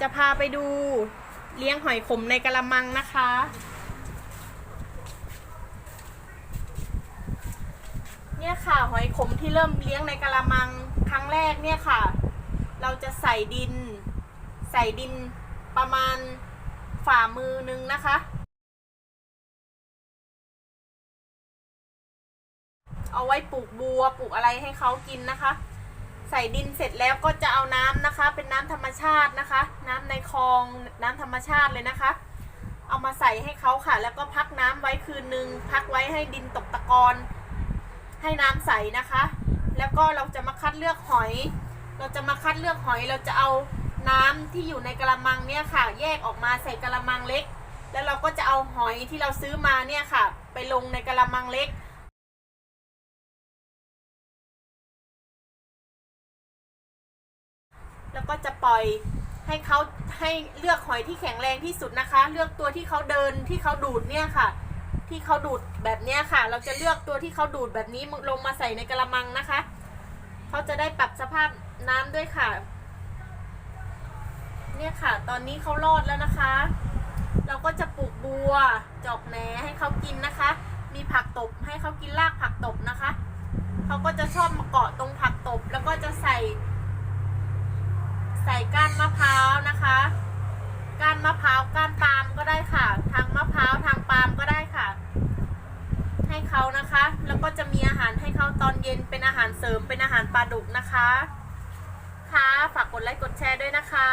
จะพาไปดูเลี้ยงหอยขมในกระมังนะคะ เนี่ยค่ะหอยขมที่เริ่มเลี้ยงในกระมังครั้งแรกเนี่ยค่ะ เราจะใส่ดิน ใส่ดินประมาณฝ่ามือนึงนะคะ เอาไว้ปลูกบัวปลูกอะไรให้เขากินนะคะ ใส่ดินเสร็จแล้วก็จะเอาน้ำนะคะ เป็นน้ำธรรมชาตินะคะ น้ำในคลองน้ำธรรมชาติเลยนะคะ เอามาใส่ให้เขาค่ะ แล้วก็พักน้ำไว้คืนนึงพักไว้ให้ดินตกตะกอนให้น้ำใสนะคะ แล้วก็เราจะมาคัดเลือกหอย เราจะมาคัดเลือกหอย เราจะเอาน้ำที่อยู่ในกระมังเนี่ยค่ะ แยกออกมาใส่กระมังเล็ก แล้วเราก็จะเอาหอยที่เราซื้อมาเนี่ยค่ะ ไปลงในกระมังเล็ก แล้วก็จะปล่อยให้เขาให้เลือกหอยที่แข็งแรงที่สุดนะคะ เลือกตัวที่เขาเดินที่เขาดูดเนี่ยค่ะ ที่เขาดูดแบบเนี้ยค่ะ เราจะเลือกตัวที่เขาดูดแบบนี้ลงมาใส่ในกระมังนะคะเขาจะได้ปรับสภาพน้ำด้วยค่ะ เนี่ยค่ะ ตอนนี้เขารอดแล้วนะคะ เราก็จะปลูกบัวจอกแหนให้เขากินนะคะ มีผักตบให้เขากินรากผักตบนะคะเขาก็จะชอบมาเกาะตรงผักตบ แล้วก็จะใส่ ใส่ก้านมะพร้าวนะคะ ก้านมะพร้าวก้านปาล์มก็ได้ค่ะ ทางมะพร้าวทางปาล์มก็ได้ค่ะ ให้เขานะคะ แล้วก็จะมีอาหารให้เขาตอนเย็นเป็นอาหารเสริมเป็นอาหารปลาดุกนะคะ ค่ะ ฝากกดไลค์กดแชร์ด้วยนะคะ